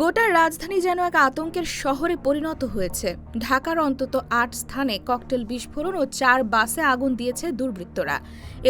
গোটা রাজধানী যেন এক আতঙ্কের শহরে পরিণত হয়েছে। ঢাকার অন্তত আট স্থানে ককটেল বিস্ফোরণ ও চার বাসে আগুন দিয়েছে দুর্বৃত্তরা।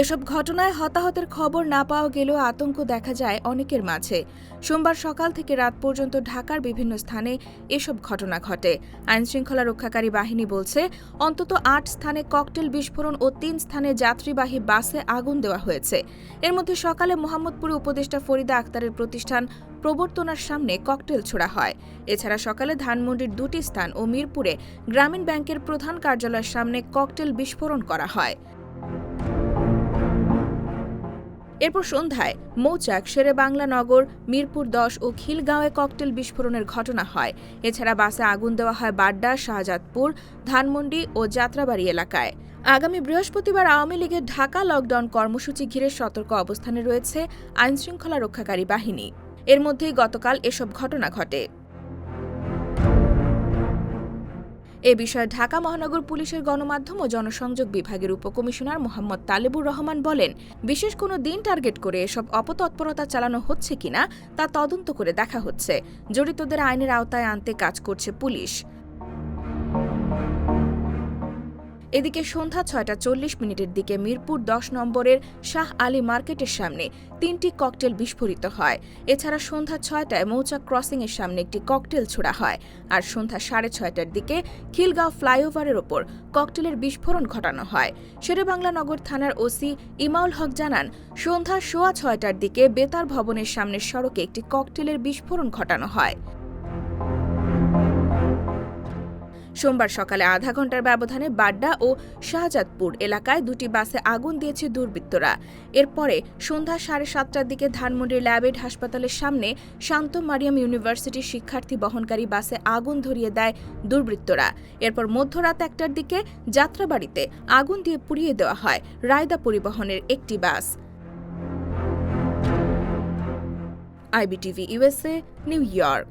এসব ঘটনায় হতাহতের খবর না পাওয়া গেলেও আতঙ্ক দেখা যায় অনেকের মাঝে। সোমবার সকাল থেকে রাত পর্যন্ত ঢাকার বিভিন্ন স্থানে এসব ঘটনা ঘটে। আইনশৃঙ্খলা রক্ষাকারী বাহিনী বলছে, অন্তত আট স্থানে ককটেল বিস্ফোরণ ও তিন স্থানে যাত্রীবাহী বাসে আগুন দেওয়া হয়েছে। এর মধ্যে সকালে মোহাম্মদপুরে উপদেষ্টা ফরিদা আক্তারের প্রতিষ্ঠান প্রবর্তনার সামনে ককটেল ছোড়া হয়। এছাড়া সকালে ধানমন্ডির দুটি স্থান ও মিরপুরে গ্রামীণ ব্যাংকের প্রধান কার্যালয়ের সামনে ককটেল বিস্ফোরণ করা হয়। এরপর সন্ধ্যায় মৌচাক শেরে বাংলা নগর, মিরপুর দশ ও খিলগাঁওয়ে ককটেল বিস্ফোরণের ঘটনা হয়। এছাড়া বাসে আগুন দেওয়া হয় বাড্ডা, শাহজাদপুর, ধানমন্ডি ও যাত্রাবাড়ি এলাকায়। আগামী বৃহস্পতিবার আওয়ামী লীগের ঢাকা লকডাউন কর্মসূচি ঘিরে সতর্ক অবস্থানে রয়েছে আইনশৃঙ্খলা রক্ষাকারী বাহিনী। এর মধ্যেই গতকাল এসব ঘটনা ঘটে। এ বিষয়ে ঢাকা মহানগর পুলিশের গণমাধ্যম ও জনসংযোগ বিভাগের উপকমিশনার মোহাম্মদ তালেবুর রহমান বলেন, বিশেষ কোনো দিন টার্গেট করে এসব অপতৎপরতা চালানো হচ্ছে কিনা তা তদন্ত করে দেখা হচ্ছে। জড়িতদের আইনের আওতায় আনতে কাজ করছে পুলিশ। এদিকে সন্ধ্যা ছয়টা চল্লিশ মিনিটের দিকে মিরপুর দশ নম্বরের শাহ আলী মার্কেটের সামনে তিনটি ককটেল বিস্ফোরিত হয়। এছাড়া সন্ধ্যা ছয়টায় মৌচাক ক্রসিংয়ের সামনে একটি ককটেল ছোড়া হয় আর সন্ধ্যা সাড়ে ছয়টার দিকে খিলগাঁও ফ্লাইওভারের ওপর ককটেলের বিস্ফোরণ ঘটানো হয়। শেরেবাংলা নগর থানার ওসি ইমাউল হক জানান, সন্ধ্যা সোয়া ছয়টার দিকে বেতার ভবনের সামনের সড়কে একটি ককটেলের বিস্ফোরণ ঘটানো হয়। সোমবার সকালে আধা ঘণ্টার ব্যবধানে বাড্ডা ও শাহজাদপুর এলাকায় দুটি বাসে আগুন দিয়েছে দুর্বৃত্তরা। এরপরে সন্ধ্যা সাড়ে সাতটার দিকে ধানমন্ডির ল্যাবেড হাসপাতালের সামনে শান্ত মারিয়াম ইউনিভার্সিটির শিক্ষার্থী বহনকারী বাসে আগুন ধরিয়ে দেয় দুর্বৃত্তরা। এরপর মধ্যরাত একটার দিকে যাত্রাবাড়িতে আগুন দিয়ে পুড়িয়ে দেওয়া হয় রায়দা পরিবহনের একটি bus. IBTV USA New York.